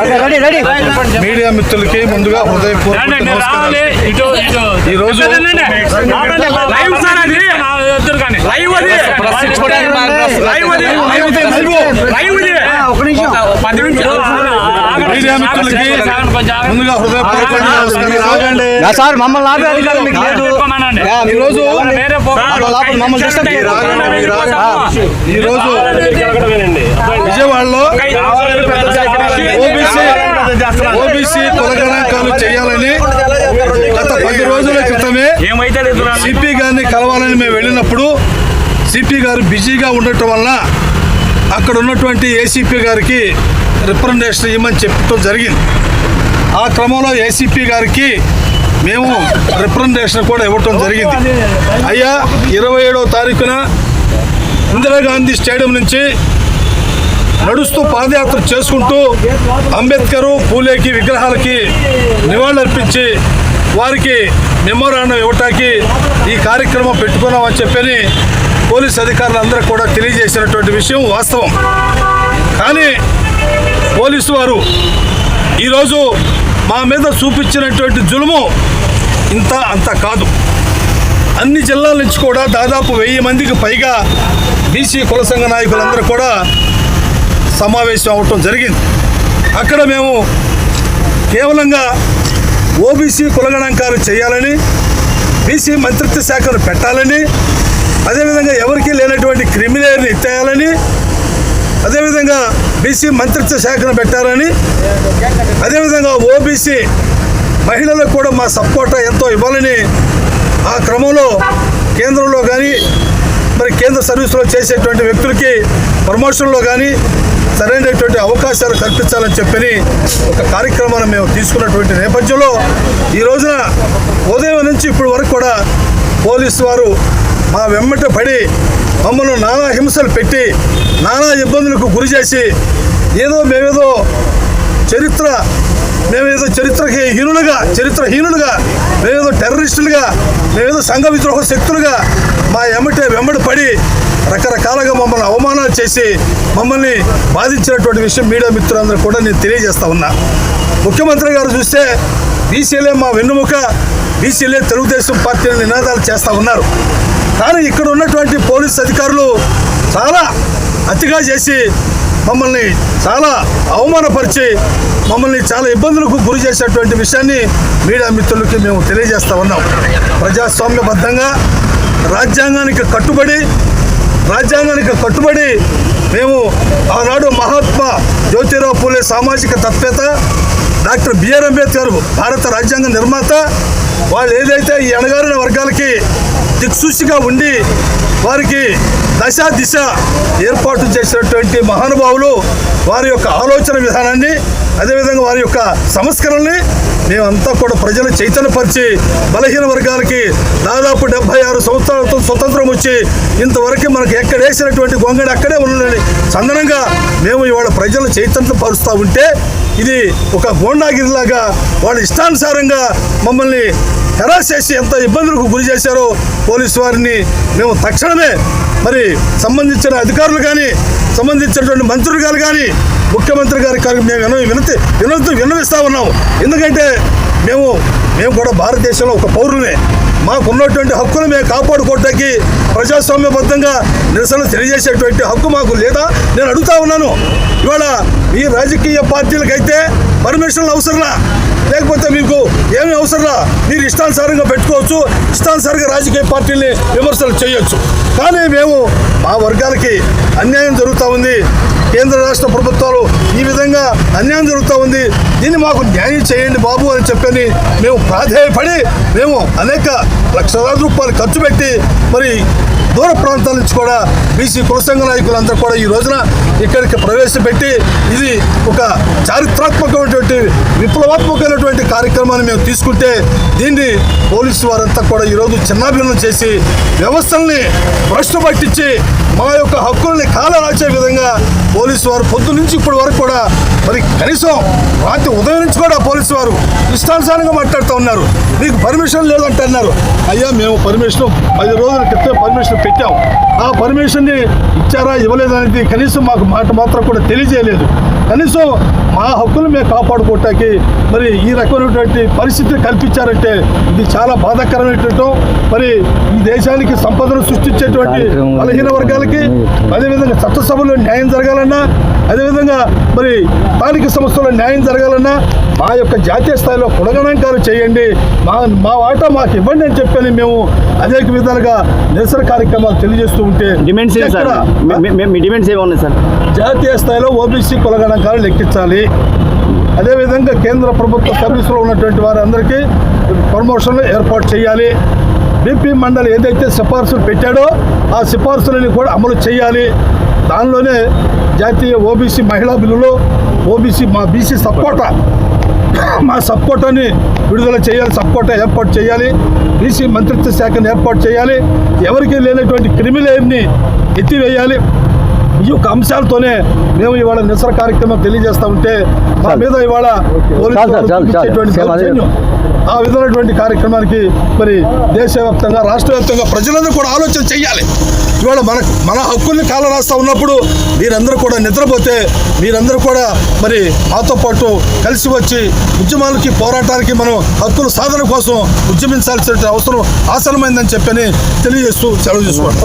Ready ready media మిత్రులకి ముందుగా హృదయపూర్వక నమస్కారాలు ఈ రోజు లైవ్ సార్ అది లైవ్ అది లైవ్ అది లైవ్ ఇది ఒక నిమిషం పది నిమిషాలు మీడియా మిత్రులకి ముందుగా హృదయపూర్వక సార్ మమ్మల్ని ఆపే అధికారం మీకు లేదు ఈ రోజు లోపల మమ్మల్ని ఈ రోజు విజయవాడలో ఓబీసీ కులగణాంకాలు చేయాలని గత పది రోజుల క్రితమే సిపి గారిని కలవాలని మేము వెళ్ళినప్పుడు సిపి గారు బిజీగా ఉండటం వల్ల అక్కడ ఉన్నటువంటి ఏసీపీ గారికి రిప్రజెంటేషన్ ఇవ్వమని చెప్పడం జరిగింది. ఆ క్రమంలో ఏసీపీ గారికి మేము రిప్రజెంటేషన్ కూడా ఇవ్వటం జరిగింది. అయ్యా ఇరవై ఏడవ తారీఖున ఇందిరాగాంధీ స్టేడియం నుంచి నడుస్తూ పాదయాత్ర చేసుకుంటూ అంబేద్కర్ పూలేకి విగ్రహాలకి నివాళులర్పించి వారికి మెమోరాండం ఇవ్వటానికి ఈ కార్యక్రమం పెట్టుకున్నామని చెప్పని పోలీస్ అధికారులందరూ కూడా తెలియజేసినటువంటి విషయం వాస్తవం. కానీ పోలీసు వారు ఈరోజు మా మీద చూపించినటువంటి జులుము ఇంత అంత కాదు. అన్ని జిల్లాల నుంచి కూడా దాదాపు వెయ్యి మందికి పైగా బీసీ కుల సంఘ నాయకులందరూ కూడా సమావేశం అవటం జరిగింది. అక్కడ మేము కేవలంగా ఓబీసీ కులగణాంకాలు చేయాలని బీసీ మంత్రిత్వ శాఖను పెట్టాలని అదేవిధంగా ఎవరికీ లేనటువంటి క్రిమినల్ని ఎత్తేయాలని అదేవిధంగా బీసీ మంత్రిత్వ శాఖను పెట్టాలని అదేవిధంగా ఓబీసీ మహిళలకు కూడా మా సపోర్ట్ ఎంతో ఇవ్వాలని ఆ క్రమంలో కేంద్రంలో కానీ మరి కేంద్ర సర్వీసులో చేసేటువంటి వ్యక్తులకి ప్రమోషన్లో కానీ సరైనటువంటి అవకాశాలు కల్పించాలని చెప్పని ఒక కార్యక్రమాన్ని మేము తీసుకున్నటువంటి నేపథ్యంలో ఈ రోజున ఉదయం నుంచి ఇప్పటి వరకు కూడా పోలీసు వారు మా వెమ్మట పడి మమ్మల్ని నానా హింసలు పెట్టి నానా ఇబ్బందులకు గురి చేసి ఏదో మేమేదో చరిత్ర. మేమేదో చరిత్రకి హీనులుగా చరిత్రహీనులుగా మేమేదో టెర్రరిస్టులుగా మేమేదో సంఘ విద్రోహ శక్తులుగా మా ఎమ్మటే వెంబడి పడి రకరకాలుగా మమ్మల్ని అవమానాలు చేసి మమ్మల్ని బాధించినటువంటి విషయం మీడియా మిత్రులందరూ కూడా నేను తెలియజేస్తా ఉన్నా. ముఖ్యమంత్రి గారు చూస్తే బీసీలే మా వెన్నుముక బీసీలే తెలుగుదేశం పార్టీని నినాదాలు చేస్తూ ఉన్నారు. కానీ ఇక్కడ ఉన్నటువంటి పోలీస్ అధికారులు చాలా అతిగా చేసి మమ్మల్ని చాలా అవమానపరిచి మమ్మల్ని చాలా ఇబ్బందులకు గురి చేసేటువంటి విషయాన్ని మీడియా మిత్రులకి మేము తెలియజేస్తా ఉన్నాం. ప్రజాస్వామ్యబద్ధంగా రాజ్యాంగానికి కట్టుబడి రాజ్యాంగానికి కట్టుబడి మేము ఆనాడు మహాత్మా జ్యోతిరావు పూలే సామాజిక తత్వేత డాక్టర్ బిఆర్ అంబేద్కర్ భారత రాజ్యాంగ నిర్మాత. వాళ్ళు ఏదైతే ఈ అణగారిన వర్గాలకి దిక్సూచిగా ఉండి వారికి దశ దిశ ఏర్పాటు చేసినటువంటి మహానుభావులు వారి యొక్క ఆలోచన విధానాన్ని అదేవిధంగా వారి యొక్క సంస్కరణని మేమంతా కూడా ప్రజలు చైతన్యపరిచి బలహీన వర్గాలకి దాదాపు డెబ్బై ఆరు సంవత్సరాలతో స్వతంత్రం వచ్చి ఇంతవరకు మనకు ఎక్కడ వేసినటువంటి గొంగడి అక్కడే ఉన్నదని సందనంగా మేము ఇవాళ ప్రజలు చైతన్యపరుస్తూ ఉంటే ఇది ఒక గోండాగిరిలాగా వాళ్ళ ఇష్టానుసారంగా మమ్మల్ని హెరాస్ చేసి ఎంత ఇబ్బందులకు గురి చేశారో పోలీసు వారిని మేము తక్షణమే మరి సంబంధించిన అధికారులు కానీ సంబంధించినటువంటి మంత్రులు గారు కానీ ముఖ్యమంత్రి గారి కానీ మేము వినతి వినతి విన్నవిస్తూ ఉన్నాము ఎందుకంటే మేము మేము కూడా భారతదేశంలో ఒక పౌరులమే. మాకున్నటువంటి హక్కును మేము కాపాడుకోవటానికి ప్రజాస్వామ్యబద్ధంగా నిరసన తెలియజేసేటువంటి హక్కు మాకు లేదా? నేను అడుగుతా ఉన్నాను. ఇవాళ ఈ రాజకీయ పార్టీలకైతే పర్మిషన్లు అవసరంలా లేకపోతే మీకు మీరు ఇష్టానుసారంగా పెట్టుకోవచ్చు ఇష్టానుసారంగా రాజకీయ పార్టీల్ని విమర్శలు చేయొచ్చు. కానీ మేము మా వర్గాలకి అన్యాయం జరుగుతూ ఉంది. కేంద్ర రాష్ట్ర ప్రభుత్వాలు ఈ విధంగా అన్యాయం జరుగుతూ ఉంది. దీన్ని మాకు న్యాయం చేయండి బాబు అని చెప్పని మేము ప్రాధేయపడి మేము అనేక లక్షలాది రూపాయలు ఖర్చు పెట్టి మరి దూర ప్రాంతాల నుంచి కూడా బీసీ కులసంఘ నాయకులందరూ కూడా ఈ రోజున ఇక్కడికి ప్రవేశపెట్టి ఇది ఒక చారిత్రాత్మకమైనటువంటి విప్లవాత్మకమైనటువంటి కార్యక్రమాన్ని మేము తీసుకుంటే దీన్ని పోలీసు వారంతా కూడా ఈరోజు చిన్నాభిన్నం చేసి వ్యవస్థల్ని భ్రష్టు పట్టించి మా యొక్క హక్కుల్ని కాలరాచే విధంగా పోలీసు వారు పొద్దు నుంచి ఇప్పటి వరకు కూడా మరి కనీసం రాత్రి ఉదయం నుంచి కూడా పోలీసు వారు ఇష్టానుసారంగా మాట్లాడుతూ ఉన్నారు. మీకు పర్మిషన్ లేదంటున్నారు అయ్యా మేము పర్మిషన్ పది రోజుల క్రితం పర్మిషన్ పెట్టాం. ఆ పర్మిషన్ని ఇచ్చారా ఇవ్వలేదనేది కనీసం మాకు మాట మాత్రం కూడా తెలియజేయలేదు. కనీసం మా హక్కులు మేము కాపాడుకోవటానికి మరి ఈ రకమైనటువంటి పరిస్థితి కల్పించారంటే ఇది చాలా బాధాకరమైనటువంటి మరి ఈ దేశానికి సంపదను సృష్టించేటువంటి బలహీన వర్గాలకి అదేవిధంగా చట్టసభలో న్యాయం జరగాలన్నా అదేవిధంగా మరి స్థానిక సంస్థల్లో న్యాయం జరగాలన్నా మా యొక్క జాతీయ స్థాయిలో కులగణాంకాలు చేయండి. మా మా వాటా మాకు ఇవ్వండి అని చెప్పని మేము అనేక విధాలుగా నిరసన కార్యక్రమాలు తెలియజేస్తూ ఉంటే డిమాండ్స్ డిమాండ్స్ ఏమి ఉన్నాయి సార్? జాతీయ స్థాయిలో ఓబీసీ కులగణాంకాలు లెక్కించాలి. అదేవిధంగా కేంద్ర ప్రభుత్వ సర్వీసులో ఉన్నటువంటి వారందరికీ ప్రమోషన్లు ఏర్పాటు చేయాలి. బీపీ మండలి ఏదైతే సిఫార్సులు పెట్టాడో ఆ సిఫార్సులని కూడా అమలు చేయాలి. దానిలోనే జాతీయ ఓబీసీ మహిళా బిల్లులో ఓబీసీ మా బీసీ సపోటా మా సపోటాని విడుదల చేయాలి సపోటా ఏర్పాటు చేయాలి బీసీ మంత్రిత్వ శాఖను ఏర్పాటు చేయాలి ఎవరికీ లేనటువంటి క్రిమిలేయర్ని ఎత్తివేయాలి. ఈ యొక్క అంశాలతోనే మేము ఇవాళ నిరసన కార్యక్రమం తెలియజేస్తా ఉంటే మా మీద ఇవాళ పోలీసు చాలు సార్, వాళ్ళు చాలు, చాలు. చూపించేటువంటి సేమ్ అదే. దౌర్జన్యం, ఆ విధమైనటువంటి కార్యక్రమానికి మరి దేశవ్యాప్తంగా రాష్ట్ర వ్యాప్తంగా ప్రజలందరూ కూడా ఆలోచన చెయ్యాలి ఇవాళ మన మన హక్కుల్ని కాల రాస్తా ఉన్నప్పుడు మీరందరూ కూడా నిద్రపోతే మీరందరూ కూడా మరి మాతో పాటు కలిసి వచ్చి ఉద్యమాలకి పోరాటానికి మనం హక్కుల సాధన కోసం ఉద్యమించాల్సిన అవసరం ఆసనమైందని చెప్పని తెలియజేస్తూ సెలవు చేసుకోండి